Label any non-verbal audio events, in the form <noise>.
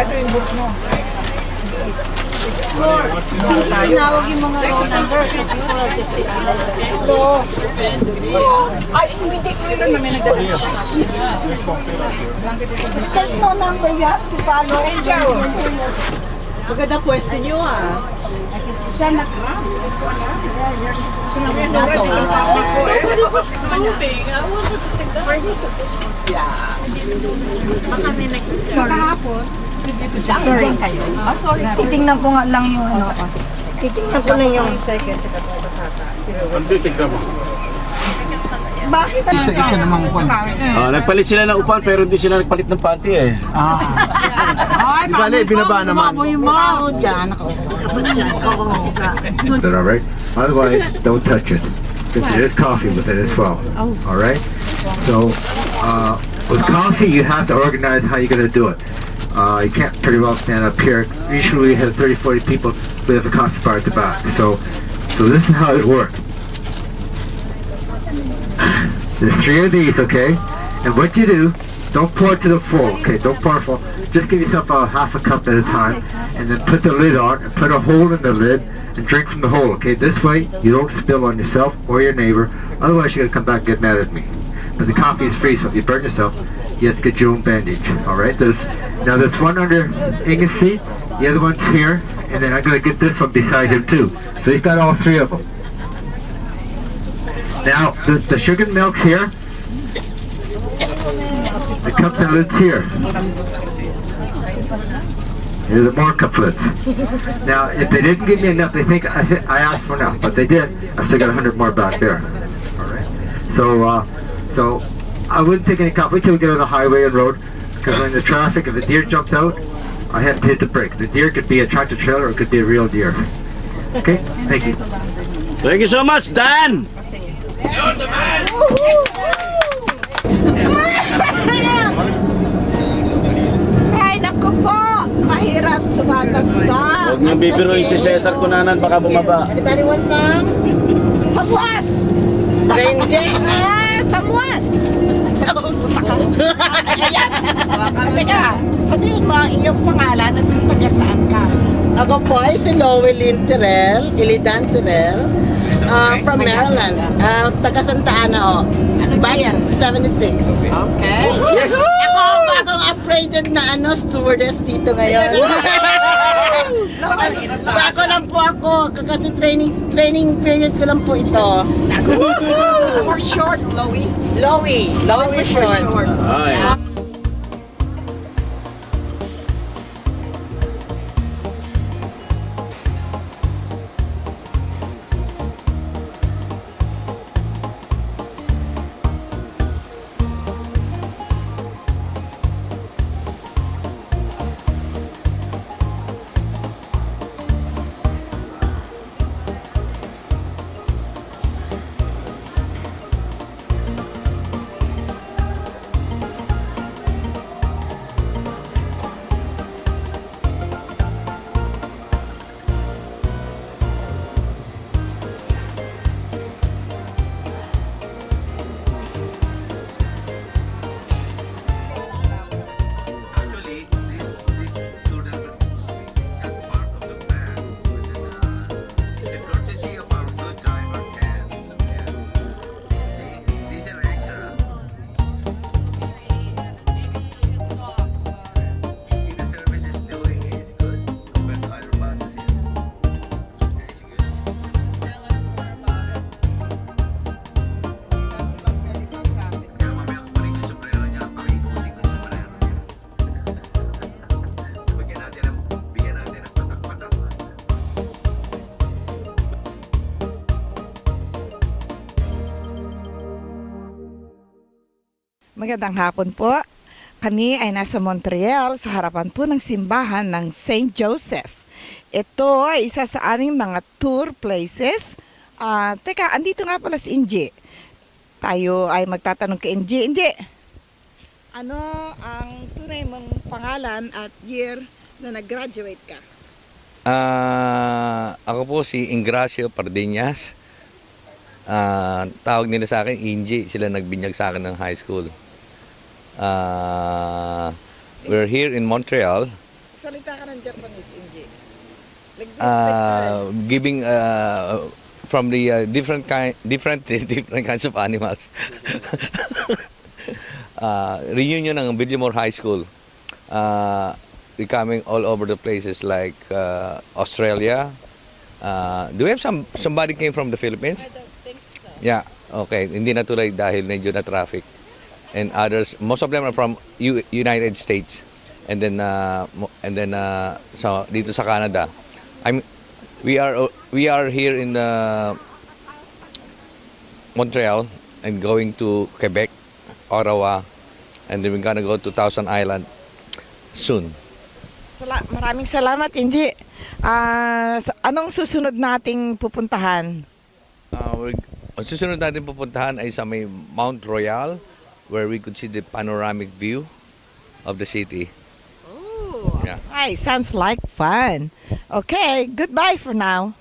Ito yung book mo. Tinawag yung mga row number so people sitting like that. Ay, hindi. Sino na may nagdala? There's no number you have to follow. Joe. Maganda question nyo ah. Siya nag-run. Sorry. Ah, sorry. Titingnan ko nga lang yung ano. Titingnan ko lang yung... Ang titignan mo. Bakit ano Isa-isa namang kwan. Ah, nagpalit sila ng upan pero hindi sila nagpalit ng panty eh. Ah. Di bale, binaba naman. Oo, dyan. Nakaupo dyan. Oo, ka. Good. All right. Otherwise, don't touch it. Because it is coffee within as well. All right. So, uh, with coffee, you have to organize how you're gonna do it. Uh, you can't pretty well stand up here. Usually, we have 30, 40 people. We have a coffee bar at the back. So, so this is how it works. <laughs> There's three of these, okay? And what you do, don't pour to the full, okay? Don't pour full. Just give yourself a half a cup at a time, and then put the lid on, and put a hole in the lid, and drink from the hole, okay? This way, you don't spill on yourself or your neighbor. Otherwise, you're gonna come back and get mad at me. But the coffee is free, so if you burn yourself, you have to get your own bandage, all right? There's, now there's one under Inge's seat, the other one's here, and then I'm gonna get this one beside him too. So he's got all three of them. Now, the, the sugar milk's here. The cups and lids here. Here's the more couplets. Now, if they didn't give me enough, they think I, said, I asked for enough, but they did. I still got a hundred more back there. All right. So, uh, so I wouldn't take any cop. Wait till we get on the highway and road, because when the traffic, if a deer jumps out, I have to hit the brake. The deer could be a tractor trailer, or it could be a real deer. Okay. Thank you. Thank you so much, Dan! Ay, naku po! Mahirap tumatanda. Huwag niyong bibiruin si Cesar Cunanan, baka bumaba. Anybody want some? Samuan! Reindeer? Ah, Samuan! Ayan! Teka, sabihin mo ang iyong pangalan at kung taga saan ka. Ako po ay si Lowelyn Terrell, Ilidan Terrell, uh, from Maryland. Uh, taga Santa Ana, oh. Batch 76. Okay. Ako, bagong upgraded na ano, stewardess dito ngayon. Bago <laughs> lang po ako, kakati training training period ko lang po ito. For short, Lowy. Lowy, Lowy For short. short. Ay. Magandang hapon po. Kami ay nasa Montreal sa harapan po ng simbahan ng St. Joseph. Ito ay isa sa aming mga tour places. Ah, teka, andito nga pala si Inji. Tayo ay magtatanong kay Inji. Inji, ano ang tunay mong pangalan at year na nag-graduate ka? Ah, ako po si Ingracio Pardiñas. Ah, tawag nila sa akin Inji, sila nagbinyag sa akin ng high school. Ah, we're here in Montreal uh, giving uh, from the uh, different kind, different <laughs> different kinds of animals. <laughs> uh, reunion ng Billimore High School. Uh, coming all over the places like uh, Australia. Uh, do we have some somebody came from the Philippines? Yeah. Okay. Hindi na tuloy dahil medyo na traffic. And others, most of them are from U- United States. And then uh, and then uh, sa dito sa Canada. I'm we are we are here in uh, Montreal and going to Quebec, Ottawa, and then we're gonna go to Thousand Island soon. Sala- maraming salamat, Inji. Sa- anong susunod nating pupuntahan? Uh, ang susunod natin pupuntahan ay sa may Mount Royal where we could see the panoramic view of the city. Oh, Yeah. Hi, sounds like fun. Okay, goodbye for now.